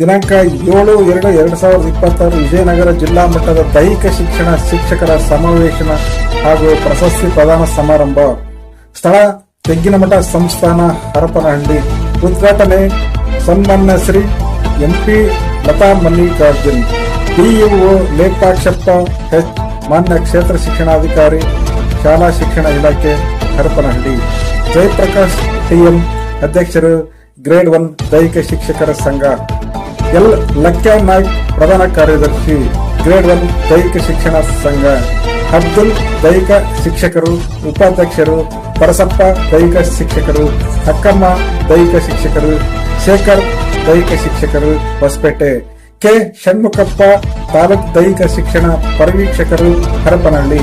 ದಿನಾಂಕ ಏಳು ಎರಡು ಎರಡು ಸಾವಿರದ ಇಪ್ಪತ್ತಾರು ವಿಜಯನಗರ ಜಿಲ್ಲಾ ಮಟ್ಟದ ದೈಹಿಕ ಶಿಕ್ಷಣ ಶಿಕ್ಷಕರ ಸಮಾವೇಶನ ಹಾಗೂ ಪ್ರಶಸ್ತಿ ಪ್ರದಾನ ಸಮಾರಂಭ. ಸ್ಥಳ ತೆಗ್ಗಿನಮಠ ಸಂಸ್ಥಾನ ಹರಪನಹಳ್ಳಿ. ಉದ್ಘಾಟನೆ ಸನ್ಮಾನ್ಯ Shri MP Latha Mallikarjun. DEO Lekhakshappa H ಮಾನ್ಯ ಕ್ಷೇತ್ರ ಶಿಕ್ಷಣಾಧಿಕಾರಿ, ಶಾಲಾ ಶಿಕ್ಷಣ ಇಲಾಖೆ ಹರಪನಹಳ್ಳಿ. ಜಯಪ್ರಕಾಶ್ ಟಿಎಂ ಅಧ್ಯಕ್ಷರು, ಗ್ರೇಡ್ ಒನ್ ದೈಹಿಕ ಶಿಕ್ಷಕರ ಸಂಘ. ಎಲ್ ಲಕ್ಯ ನಾಯ್ಕ್ ಪ್ರಧಾನ ಕಾರ್ಯದರ್ಶಿ ಗ್ರೇಡ್ ಒನ್ ದೈಹಿಕ ಶಿಕ್ಷಣ ಸಂಘ, ಅಬ್ದುಲ್ ದೈಹಿಕ ಶಿಕ್ಷಕರು, ಉಪಾಧ್ಯಕ್ಷರು, ಪರಸಪ್ಪ ದೈಹಿಕ ಶಿಕ್ಷಕರು, ಅಕ್ಕಮ್ಮ ದೈಹಿಕ ಶಿಕ್ಷಕರು, ಶೇಖರ್ ದೈಹಿಕ ಶಿಕ್ಷಕರು ಹೊಸಪೇಟೆ ಕೆ ಷಣ್ಮುಖಪ್ಪ ತಾಲೂಕ್ ದೈಹಿಕ ಶಿಕ್ಷಣ ಪರಿವೀಕ್ಷಕರು ಹರಪನಹಳ್ಳಿ,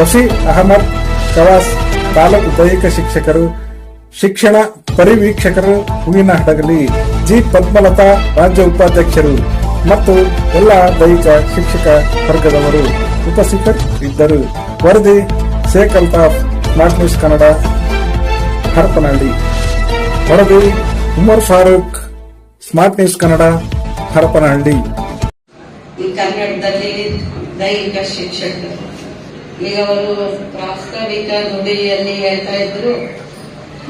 ರಫಿ ಅಹಮದ್ ಕವಾಸ್ ತಾಲೂಕ್ ದೈಹಿಕ ಶಿಕ್ಷಕರು, ಶಿಕ್ಷಣ ಪರಿವೀಕ್ಷಕರು, ಹೂವಿನ ಹಡಗಲಿ. ಜಿ ಪದ್ಮಲತಾ ರಾಜ್ಯ ಉಪಾಧ್ಯಕ್ಷರು ಮತ್ತು ಎಲ್ಲ ದೈಹಿಕ ಶಿಕ್ಷಕ ವರ್ಗದವರು ಉಪಸ್ಥಿತರಿದ್ದರು. ವರದಿ ಶೇಖ್ ಅಲ್ತಾಫ್ ನಾಟ್ ನ್ಯೂಸ್ ಕನ್ನಡ, ಹರಪನಹಳ್ಳಿ. ವರದಿ ಉಮರ್ ಫಾರೂಕ್ ಸ್ಮಾರ್ಟ್ ನ್ಯೂಸ್ ಕನ್ನಡ, ಹರಪನಹಳ್ಳಿ. ಕನ್ನಡದಲ್ಲಿ ದೈಹಿಕ ಶಿಕ್ಷಕರು. ಈಗ ಅವರು ಪ್ರಾಸ್ತಾವಿಕ ನುಡಿಯಲ್ಲಿ ಹೇಳ್ತಾ ಇದ್ರು,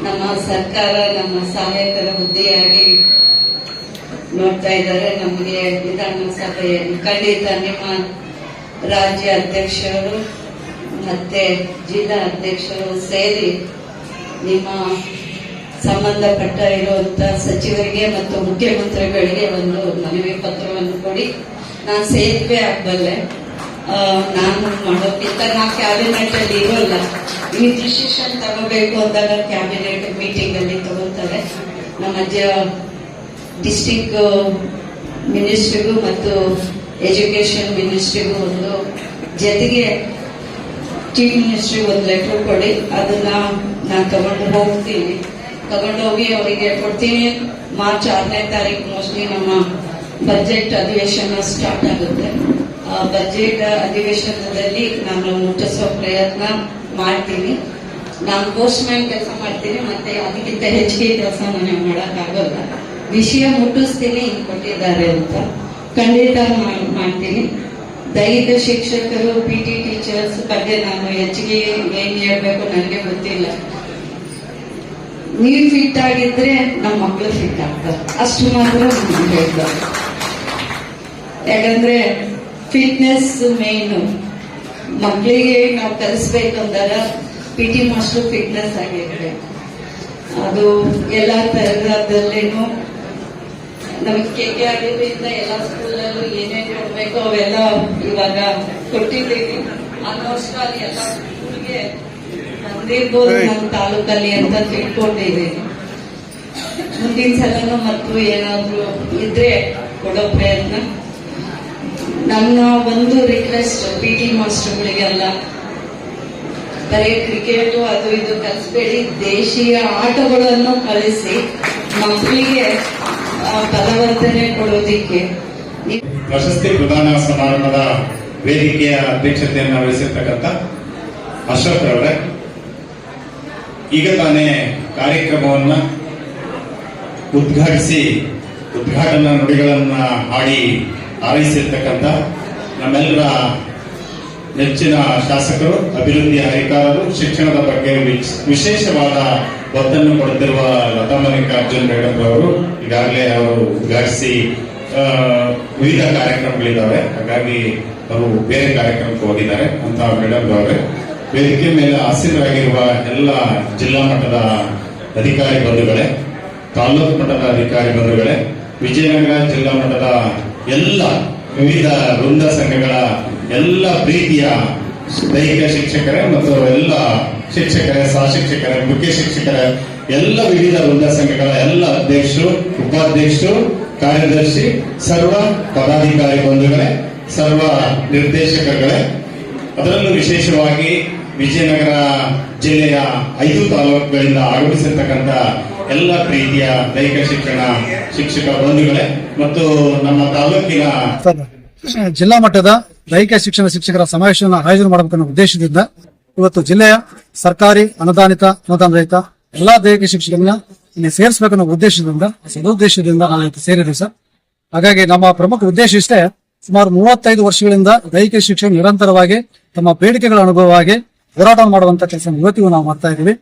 ನಮ್ಮ ಸರ್ಕಾರ ನಮ್ಮ ಸಹಾಯಕರ ಹುದ್ದೆಯಾಗಿ ನೋಡ್ತಾ ಇದ್ದಾರೆ. ನಮಗೆ ವಿಧಾನಸಭೆಯಲ್ಲಿ ಖಂಡಿತ ನಿಮ್ಮ ರಾಜ್ಯ ಅಧ್ಯಕ್ಷರು ಮತ್ತೆ ಜಿಲ್ಲಾ ಅಧ್ಯಕ್ಷರು ಸೇರಿ ನಿಮ್ಮ ಸಂಬಂಧಪಟ್ಟ ಇರುವಂತ ಸಚಿವರಿಗೆ ಮತ್ತು ಮುಖ್ಯಮಂತ್ರಿಗಳಿಗೆ ಒಂದು ಮನವಿ ಪತ್ರವನ್ನು ಕೊಡಿ. ನಾನು ಸೇತುವೆ ಆಗಬಲ್ಲೆ. ನಾನು ಮಾಡೋಕ್ಕಿಂತ ನಾ ಕ್ಯಾಬಿನೆಟ್ ಅಲ್ಲಿ ಇರೋಲ್ಲ. ಈ ಡಿಸಿಷನ್ ತಗೋಬೇಕು ಅಂದಾಗ ಕ್ಯಾಬಿನೆಟ್ ಮೀಟಿಂಗ್ ಅಲ್ಲಿ ತಗೋತಾರೆ. ನಮ್ಮ ಡಿಸ್ಟಿಕ್ ಮಿನಿಸ್ಟ್ರಿಗೂ ಮತ್ತು ಎಜುಕೇಶನ್ ಮಿನಿಸ್ಟ್ರಿಗೂ ಒಂದು ಜೊತೆಗೆ ಚೀಫ್ ಮಿನಿಸ್ಟ್ರಿ ಒಂದು ಲೆಟರ್ ಕೊಡಿ. ಅದನ್ನ ನಾನು ತಗೊಂಡು ಹೋಗ್ತೀನಿ. ತಗೊಂಡೋಗಿ ಅವರಿಗೆ ಕೊಡ್ತೀನಿ. ಮಾರ್ಚ್ ಆರನೇ ತಾರೀಕು ಮೋಸ್ಟ್ಲಿ ನಮ್ಮ ಬಜೆಟ್ ಅಧಿವೇಶನ ಸ್ಟಾರ್ಟ್ ಆಗುತ್ತೆ. ಬಜೆಟ್ ಅಧಿವೇಶನದಲ್ಲಿ ನಾನು ಮುಟ್ಟಿಸೋ ಪ್ರಯತ್ನ ಮಾಡ್ತೀನಿ. ನಾನು ಪೋಸ್ಟ್ ಮ್ಯಾನ್ ಕೆಲಸ ಮಾಡ್ತೀನಿ. ಮತ್ತೆ ಅದಕ್ಕಿಂತ ಹೆಚ್ಚಿಗೆ ಕೆಲಸ ನನಗೆ ಮಾಡೋಕ್ಕಾಗಲ್ಲ. ವಿಷಯ ಮುಟ್ಟಿಸ್ತೀನಿ ಕೊಟ್ಟಿದ್ದಾರೆ ಅಂತ. ಖಂಡಿತ ಮಾಡ್- ಮಾಡ್ತೀನಿ. ದೈಹಿಕ ಶಿಕ್ಷಕರು ಪಿ ಟಿ ಟೀಚರ್ಸ್ ಬಗ್ಗೆ ನಾನು ಹೆಚ್ಚಿಗೆ ಏನ್ ಹೇಳ್ಬೇಕು ನನಗೆ ಗೊತ್ತಿಲ್ಲ. ನೀವು ಫಿಟ್ ಆಗಿದ್ರೆ ನಮ್ಮ ಮಕ್ಕಳು ಫಿಟ್ ಆಗ್ತಾರೆ. ಅಷ್ಟು ಮಾತ್ರ ಹೇಳ್ತಾರೆ ಯಾಕಂದ್ರೆ ಫಿಟ್ನೆಸ್ ಮೇನ್ ಮಕ್ಕಳಿಗೆ ನಾವು ಕಲಿಸ್ಬೇಕು ಅಂದಾಗ ಪಿ ಟಿ ಮಾಸ್ಟರ್ ಫಿಟ್ನೆಸ್ ಆಗಿರ್ಬೇಕು. ಅದು ಎಲ್ಲ ತರಗತಿಯಲ್ಲೇನು ನಮಗೆ ಕೆ ಕೆ ಆಗಿದ್ದರಿಂದ ಎಲ್ಲ ಸ್ಕೂಲಲ್ಲೂ ಏನೇನು ಕೊಡ್ಬೇಕು ಅವೆಲ್ಲ ಇವಾಗ ಕೊಟ್ಟಿದ್ದೀವಿ. ಆಲ್ಮೋಸ್ಟ್ ಅಲ್ಲಿ ಎಲ್ಲ ಸ್ಕೂಲ್ಗೆ ತಂದಿರ್ಬೋದು ನಮ್ಮ ತಾಲೂಕಲ್ಲಿ ಅಂತ ತಿಳ್ಕೊಂಡಿದ್ದೀನಿ ಮುಂದಿನ ಸಲನೂ ಮತ್ತು ಏನಾದರೂ ಇದ್ರೆ ಕೊಡೋ ಪ್ರಯತ್ನ. ನನ್ನ ಒಂದು ರಿಕ್ವೆಸ್ಟ್ ಪಿ ಟಿ ಮಾಸ್ಟರ್ಗಳಿಗೆಲ್ಲ ಬರೀ ಕ್ರಿಕೆಟು ಅದು ಇದು ಕಲಿಸ್ಬೇಡಿ ದೇಶೀಯ ಆಟಗಳನ್ನು ಕಲಿಸಿ ಮಕ್ಕಳಿಗೆ ಬಲವರ್ಧನೆ ಪ್ರಶಸ್ತಿ ಪ್ರದಾನ ಸಮಾರಂಭದ ವೇದಿಕೆಯ ಅಧ್ಯಕ್ಷತೆಯನ್ನು ವಹಿಸಿರ್ತಕ್ಕಂಥ ಅಶೋಕ್ ಅವರೇ ಈಗ ತಾನೇ ಕಾರ್ಯಕ್ರಮವನ್ನ ಉದ್ಘಾಟಿಸಿ, ಉದ್ಘಾಟನಾ ನುಡಿಗಳನ್ನ ಹಾಡಿ ಹಾರೈಸಿರ್ತಕ್ಕಂಥ ನಮ್ಮೆಲ್ಲರ ನೆಚ್ಚಿನ ಶಾಸಕರು, ಅಭಿವೃದ್ಧಿ ಅಧಿಕಾರರು, ಶಿಕ್ಷಣದ ಬಗ್ಗೆ ವಿಶೇಷವಾದ ಒತ್ತನ್ನು ಕೊಡುತ್ತಿರುವ ಲತಾ ಮಲ್ಲಿಕಾರ್ಜುನ್ ಮೇಡಮ್ ಅವರು ಈಗಾಗಲೇ ಅವರು ಉದ್ಘಾಟಿಸಿ ವಿವಿಧ ಕಾರ್ಯಕ್ರಮಗಳಿದ್ದಾವೆ. ಹಾಗಾಗಿ ಅವರು ಬೇರೆ ಕಾರ್ಯಕ್ರಮಕ್ಕೆ ಹೋಗಿದ್ದಾರೆ. ಅಂತ ಮೇಡಮ್ ಅವರೇ. ವೇದಿಕೆ ಮೇಲೆ ಆಸೀನರಾಗಿರುವ ಎಲ್ಲ ಜಿಲ್ಲಾ ಮಟ್ಟದ ಅಧಿಕಾರಿ ಬಂಧುಗಳೇ, ತಾಲೂಕು ಮಟ್ಟದ ಅಧಿಕಾರಿ ಬಂಧುಗಳೇ, ವಿಜಯನಗರ ಜಿಲ್ಲಾ ಮಟ್ಟದ ಎಲ್ಲ ವಿವಿಧ ವೃಂದ ಸಂಘಗಳ ಎಲ್ಲ ಪ್ರೀತಿಯ ದೈಹಿಕ ಶಿಕ್ಷಕರೇ ಮತ್ತು ಎಲ್ಲ ಶಿಕ್ಷಕರೇ ಸಹ ಶಿಕ್ಷಕರ ಮುಖ್ಯ ಶಿಕ್ಷಕರ, ಎಲ್ಲ ವಿವಿಧ ವೃದ್ಧ ಸಂಘಗಳ ಎಲ್ಲ ಅಧ್ಯಕ್ಷರು, ಉಪಾಧ್ಯಕ್ಷರು, ಕಾರ್ಯದರ್ಶಿ, ಸರ್ವ ಪದಾಧಿಕಾರಿ ಬಂಧುಗಳೇ, ಸರ್ವ ನಿರ್ದೇಶಕಗಳೇ ಅದರಲ್ಲೂ ವಿಶೇಷವಾಗಿ ವಿಜಯನಗರ ಜಿಲ್ಲೆಯ ಐದು ತಾಲೂಕುಗಳಿಂದ ಆಗಮಿಸಿರ್ತಕ್ಕಂಥ ಎಲ್ಲ ಪ್ರೀತಿಯ ದೈಹಿಕ ಶಿಕ್ಷಣ ಶಿಕ್ಷಕ ಬಂಧುಗಳೇ ಮತ್ತು ನಮ್ಮ ತಾಲೂಕಿನ ಜಿಲ್ಲಾ ಮಟ್ಟದ ದೈಹಿಕ ಶಿಕ್ಷಣ ಶಿಕ್ಷಕರ ಸಮಾವೇಶವನ್ನು ಆಯೋಜನೆ ಮಾಡಬೇಕನ್ನೋ ಉದ್ದೇಶದಿಂದ ಇವತ್ತು ಜಿಲ್ಲೆಯ ಸರ್ಕಾರಿ ಅನುದಾನಿತ ಅನುದಾನ ರಹಿತ ಎಲ್ಲಾ ದೈಹಿಕ ಶಿಕ್ಷಕರನ್ನ ಇಲ್ಲಿ ಸೇರಿಸಬೇಕನ್ನೋ ಉದ್ದೇಶದಿಂದ ಸದುದ್ದೇಶದಿಂದ ನಾನು ಇವತ್ತು ಸೇರಿದೆ ಸರ್. ಹಾಗಾಗಿ ನಮ್ಮ ಪ್ರಮುಖ ಉದ್ದೇಶ ಇಷ್ಟೇ, ಸುಮಾರು ಮೂವತ್ತೈದು ವರ್ಷಗಳಿಂದ ದೈಹಿಕ ಶಿಕ್ಷಣ ನಿರಂತರವಾಗಿ ತಮ್ಮ ಬೇಡಿಕೆಗಳ ಅನುಭವವಾಗಿ ಹೋರಾಟ ಮಾಡುವಂತ ಕೆಲಸ ಇವತ್ತಿಗೂ ನಾವು ಮಾಡ್ತಾ ಇದ್ದೀವಿ.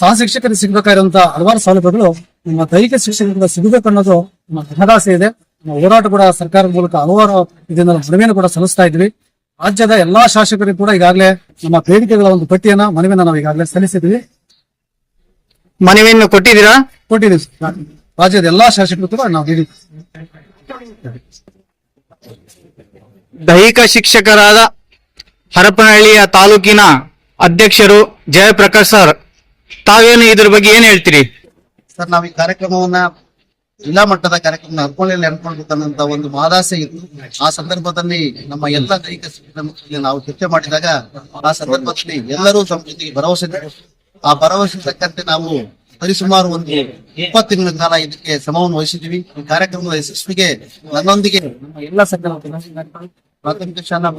ಸಹ ಶಿಕ್ಷಕರಿಗೆ ಸಿಗಬೇಕಾದಂತ ಹಲವಾರು ಸೌಲಭ್ಯಗಳು ನಮ್ಮ ದೈಹಿಕ ಶಿಕ್ಷಕರಿಂದ ಸಿಗಬೇಕು ಅನ್ನೋದು ನಮ್ಮ ಮಹದಾಸೆ ಇದೆ. ನಮ್ಮ ಹೋರಾಟ ಕೂಡ ಸರ್ಕಾರದ ಮೂಲಕ ಹಲವಾರು ಇದನ್ನ ಮನವಿಯನ್ನು ಕೂಡ ಸಲ್ಲಿಸ್ತಾ ಇದ್ವಿ ರಾಜ್ಯದ ಎಲ್ಲಾ ಶಾಸಕರಿಗೂ ಕೂಡ ಈಗಾಗಲೇ ನಮ್ಮ ಬೇಡಿಕೆಗಳ ಒಂದು ಪಟ್ಟಿಯನ್ನ ಮನವಿಯನ್ನ ನಾವು ಈಗಾಗಲೇ ಸಲ್ಲಿಸಿದ್ವಿ ಮನವಿಯನ್ನು ಕೊಟ್ಟಿದ್ದೀರಾ? ಕೊಟ್ಟಿದ್ದೀವಿ ಸರ್. ರಾಜ್ಯದ ಎಲ್ಲಾ ಶಾಸಕರು ಕೂಡ ನಾವು ನೀಡಿದ್ವಿ ದೈಹಿಕ ಶಿಕ್ಷಕರಾದ ಹರಪನಹಳ್ಳಿಯ ತಾಲೂಕಿನ ಅಧ್ಯಕ್ಷರು ಜಯಪ್ರಕಾಶ್ ಸರ್ ತಾವೇನು ಇದ್ರ ಬಗ್ಗೆ ಏನ್ ಹೇಳ್ತೀರಿ? ಸರ್ ನಾವು ಈ ಕಾರ್ಯಕ್ರಮವನ್ನ ಜಿಲ್ಲಾ ಮಟ್ಟದ ಕಾರ್ಯಕ್ರಮ ಹರ್ಕೊಳ್ಳಿ ನೆನ್ಕೊಳ್ಬೇಕನ್ನಂತ ಒಂದು ಮಹದಾಸೆ ಇತ್ತು. ಆ ಸಂದರ್ಭದಲ್ಲಿ ನಮ್ಮ ಎಲ್ಲ ದೈಹಿಕ ನಾವು ಚರ್ಚೆ ಮಾಡಿದಾಗ ಆ ಸಂದರ್ಭದಲ್ಲಿ ಎಲ್ಲರೂ ಸಂಸ್ಕೃತಿಗೆ ಭರವಸೆ ಆ ಭರವಸೆ ತಕ್ಕಂತೆ ನಾವು ಸರಿಸುಮಾರು ಒಂದು ಇಪ್ಪತ್ತು ತಿಂಗಳ ಕಾಲ ಇದಕ್ಕೆ ಶ್ರಮವನ್ನು ವಹಿಸಿದ್ವಿ ಈ ಕಾರ್ಯಕ್ರಮದ ಯಶಸ್ವಿಗೆ ನನ್ನೊಂದಿಗೆ ನಮ್ಮ ಎಲ್ಲ ಸಂಘ ಪ್ರಾಥಮಿಕ ಶಾಲಾ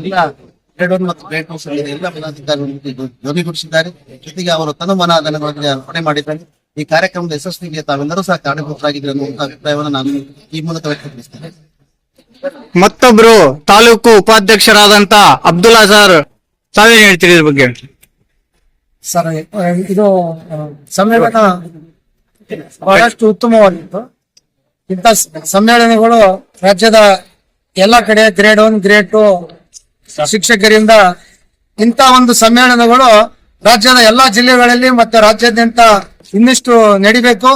ಎಲ್ಲ ಗ್ರೇಡ್ ಒನ್ ಮತ್ತು ಗ್ರೇಟ್ ಹೌಸ್ ಅಲ್ಲಿ ಎಲ್ಲ ಪದಾಧಿಕಾರಿಗಳು ಜೊತೆಗೂಡಿಸಿದ್ದಾರೆ ಜೊತೆಗೆ ಅವರು ತನುಮನ ಅದನ್ನು ಅರ್ಪಣೆ ಮಾಡಿದ್ದಾರೆ. ಈ ಕಾರ್ಯಕ್ರಮದ ಯಶಸ್ವಿಗೆ ತಾವೆಲ್ಲರೂ ಸಹ ಕಾರಣಭೂತರಾಗಿದ್ದಾರೆ ಅನ್ನುವಂತಹ ಅಭಿಪ್ರಾಯವನ್ನು ನಾನು ಈ ಮೂಲಕ ವ್ಯಕ್ತಪಡಿಸ್ತೇನೆ. ಮತ್ತೊಬ್ರು ತಾಲೂಕು ಉಪಾಧ್ಯಕ್ಷರಾದಂತ ಅಬ್ದುಲ್ಲಾ ಸರ್ ತಾವೇನ್ ಹೇಳ್ತೀರಿ ಇದ್ರ ಬಗ್ಗೆ? ಸರ್ ಇದು ಸಮ್ಮೇಳನ ಬಹಳಷ್ಟು ಉತ್ತಮವಾಗಿತ್ತು. ಇಂತ ಸಮ್ಮೇಳನಗಳು ರಾಜ್ಯದ ಎಲ್ಲ ಕಡೆ ಗ್ರೇಡ್ ಒನ್ ಗ್ರೇಡ್ ಟು ಶಿಕ್ಷಕರಿಂದ ಇಂತ ಒಂದು ಸಮ್ಮೇಳನಗಳು ರಾಜ್ಯದ ಎಲ್ಲಾ ಜಿಲ್ಲೆಗಳಲ್ಲಿ ಮತ್ತೆ ರಾಜ್ಯಾದ್ಯಂತ ಇನ್ನಿಷ್ಟು ನಡಿಬೇಕು.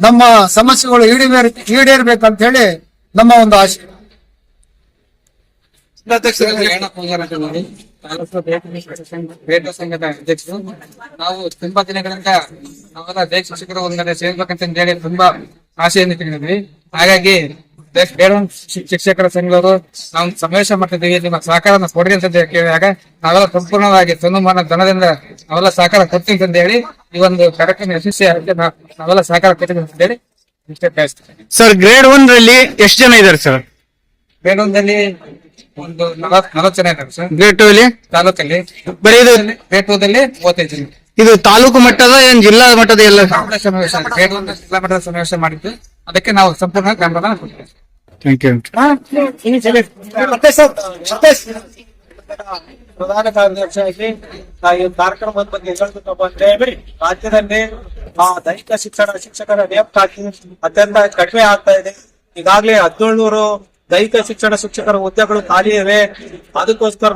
ನಮ್ಮ ಸಮಸ್ಯೆಗಳು ಈಡೇರ್ ಈಡೇರ್ಬೇಕು ಅಂತ ಹೇಳಿ ನಮ್ಮ ಒಂದು ಆಶೆ ಸಂಘದ ಅಧ್ಯಕ್ಷರು. ನಾವು ತುಂಬಾ ದಿನಗಳಿಂದ ನಾವೆಲ್ಲ ದೇಶ ಶಿಕ್ಷಕರು ಒಂದೆಡೆ ಸೇರ್ಬೇಕಂತ ಹೇಳಿ ತುಂಬಾ ಆಸೆಯನ್ನು ಇಟ್ಟಿದ್ವಿ ಹಾಗಾಗಿ ದೇಶ- ಬೇಡ ಒಂದು ಶಿಕ್ಷಕರ ಸಂಘದವರು ನಾವು ಸಮಾವೇಶ ಮಾಡ್ತಿದ್ದೀವಿ. ನಿಮ್ಮ ಸಹಕಾರನ ಕೊಡ್ರಿ ಅಂತ ಕೇಳಿದಾಗ ನಾವೆಲ್ಲ ಸಂಪೂರ್ಣವಾಗಿ ತನುಮಾನ ಧನದಿಂದ ನಾವೆಲ್ಲ ಸಹಕಾರ ಕೊಡ್ತೀವಿ ಅಂತ ಹೇಳಿ ಈ ಒಂದು ಕಾರ್ಯಕ್ರಮ ಯಶಸ್ವಿ ನಾವೆಲ್ಲ ಸಹಕಾರ ಕೊಡ್ತೀವಿ ಅಂತ ಹೇಳಿ ಸರ್ ಗ್ರೇಡ್ ಒನ್ ರಲ್ಲಿ ಎಷ್ಟು ಜನ ಇದಾರೆ ಸರ್? ಬೇಡೂರಲ್ಲಿ ಒಂದು ನಲವತ್ ನಲವತ್ತು ಜನ ಇದ್ದಾರೆ ಸರ್. ಗ್ರೇಡ್ ಟೂ ಅಲ್ಲಿ? ತಾಲೂಕಲ್ಲಿ. ಬರೀ ಇದು ದಲ್ಲಿ ಮೂವತ್ತೈದು ಜನ. ಇದು ತಾಲೂಕು ಮಟ್ಟದ ಏನ್ ಜಿಲ್ಲಾ ಮಟ್ಟದ ಎಲ್ಲ? ಸಮಾವೇಶ ಜಿಲ್ಲಾ ಮಟ್ಟದ ಸಮಾವೇಶ ಮಾಡಿದ್ದು. ಅದಕ್ಕೆ ನಾವು ಸಂಪೂರ್ಣ ಗ್ರಾಮದ ಕೊಟ್ಟಿದ್ದೇವೆ ಥ್ಯಾಂಕ್ ಯು ಪ್ರಧಾನ ಕಾರ್ಯದರ್ಶಿಯಾಗಿ ನಾವು ಈ ಕಾರ್ಯಕ್ರಮದ ಬಗ್ಗೆ ಹೇಳ್ಬೇಕಪ್ಪ ಅಂದ್ರೆ ರಾಜ್ಯದಲ್ಲಿ, ಆ, ದೈಹಿಕ ಶಿಕ್ಷಣ ಶಿಕ್ಷಕರ ನೇಮಕಾತಿ ಅತ್ಯಂತ ಕಡಿಮೆ ಆಗ್ತಾ ಇದೆ. ಈಗಾಗಲೇ ಹದಿನೇಳ್ನೂರು ದೈಹಿಕ ಶಿಕ್ಷಣ ಶಿಕ್ಷಕರ ಹುದ್ದೆಗಳು ಖಾಲಿ ಇವೆ. ಅದಕ್ಕೋಸ್ಕರ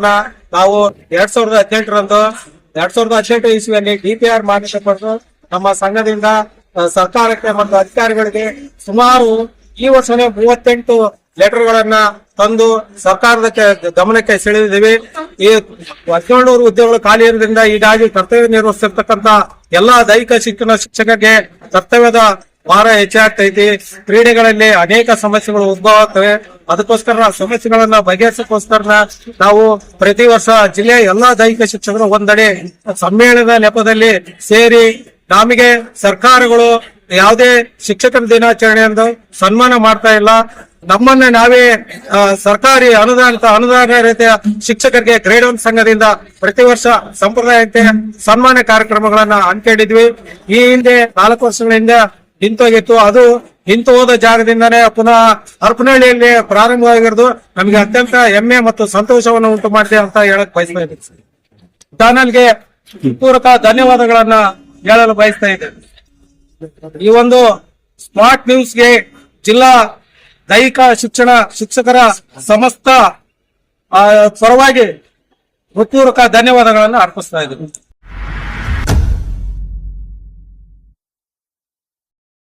ನಾವು ಎರಡ್ ಸಾವಿರದ ಹದಿನೆಂಟರಂದು, ಎರಡ್ ಸಾವಿರದ ಹದಿನೆಂಟು ಇಸ್ವಿಯಲ್ಲಿ ಡಿಪಿಆರ್ ಮಾನ್ಯತೆ ಪಡೆದು ನಮ್ಮ ಸಂಘದಿಂದ ಸರ್ಕಾರಕ್ಕೆ ಮತ್ತು ಅಧಿಕಾರಿಗಳಿಗೆ ಸುಮಾರು ಈ ವರ್ಷನೇ ಮೂವತ್ತೆಂಟು ಲೆಟರ್ಗಳನ್ನ ತಂದು ಸರ್ಕಾರದ ಗಮನಕ್ಕೆ ಸೆಳೆದಿದ್ದೀವಿ. ಈ ಹದಿನೇಳು ಉದ್ಯೋಗಗಳು ಖಾಲಿ ಇರೋದ್ರಿಂದ ಈಗಾಗಿ ಕರ್ತವ್ಯ ನಿರ್ವಹಿಸಿರ್ತಕ್ಕಂತ ಎಲ್ಲಾ ದೈಹಿಕ ಶಿಕ್ಷಣ ಶಿಕ್ಷಕರಿಗೆ ಕರ್ತವ್ಯದ ಭಾರ ಹೆಚ್ಚಾಗ್ತೈತಿ. ಕ್ರೀಡೆಗಳಲ್ಲಿ ಅನೇಕ ಸಮಸ್ಯೆಗಳು ಉದ್ಭವ ಆಗ್ತವೆ ಅದಕ್ಕೋಸ್ಕರ ಸಮಸ್ಯೆಗಳನ್ನ ಬಗೆಹರಿಸಕ್ಕೋಸ್ಕರ ನಾವು ಪ್ರತಿ ವರ್ಷ ಜಿಲ್ಲೆಯ ಎಲ್ಲಾ ದೈಹಿಕ ಶಿಕ್ಷಕರು ಒಂದೆಡೆ ಸಮ್ಮೇಳನದ ನೆಪದಲ್ಲಿ ಸೇರಿ ನಮಗೆ ಸರ್ಕಾರಗಳು ಯಾವುದೇ ಶಿಕ್ಷಕರ ದಿನಾಚರಣೆ ಎಂದು ಸನ್ಮಾನ ಮಾಡ್ತಾ ಇಲ್ಲ. ನಮ್ಮನ್ನ ನಾವೇ ಸರ್ಕಾರಿ ಅನುದಾನಿತ ಅನುದಾನ ರೀತಿಯ ಶಿಕ್ಷಕರಿಗೆ ಗ್ರೇಡ್ ಒನ್ ಸಂಘದಿಂದ ಪ್ರತಿ ವರ್ಷ ಸಂಪ್ರದಾಯಕ್ಕೆ ಸನ್ಮಾನ ಕಾರ್ಯಕ್ರಮಗಳನ್ನ ಅನ್ಕೊಂಡಿದ್ವಿ ಈ ಹಿಂದೆ ನಾಲ್ಕು ವರ್ಷಗಳ ಹಿಂದೆ ನಿಂತೋಗಿತ್ತು ಅದು ಇಂತು ಹೋದ ಜಾಗದಿಂದನೇ ಪುನಃ ಹರಪನಹಳ್ಳಿಯಲ್ಲಿ ಪ್ರಾರಂಭವಾಗಿರೋದು. ನಮಗೆ ಅತ್ಯಂತ ಹೆಮ್ಮೆ ಮತ್ತು ಸಂತೋಷವನ್ನು ಉಂಟು ಮಾಡಿದೆ ಅಂತ ಹೇಳಕ್ ಬಯಸ್ತಾ ಇದ್ದೀನಿ. ಚಾನಲ್ಗೆ ಪೂರಕ ಧನ್ಯವಾದಗಳನ್ನ ಹೇಳಲು ಬಯಸ್ತಾ ಇದ್ದೇನೆ. ಈ ಒಂದು ಸ್ಮಾರ್ಟ್ ನ್ಯೂಸ್ಗೆ ಜಿಲ್ಲಾ ದೈಹಿಕ ಶಿಕ್ಷಣ ಶಿಕ್ಷಕರ ಸಮಸ್ತ ಪರವಾಗಿ ಹೃತ್ಪೂರ್ವಕ ಧನ್ಯವಾದಗಳನ್ನು ಅರ್ಪಿಸ್ತಾ ಇದ್ದೀನಿ.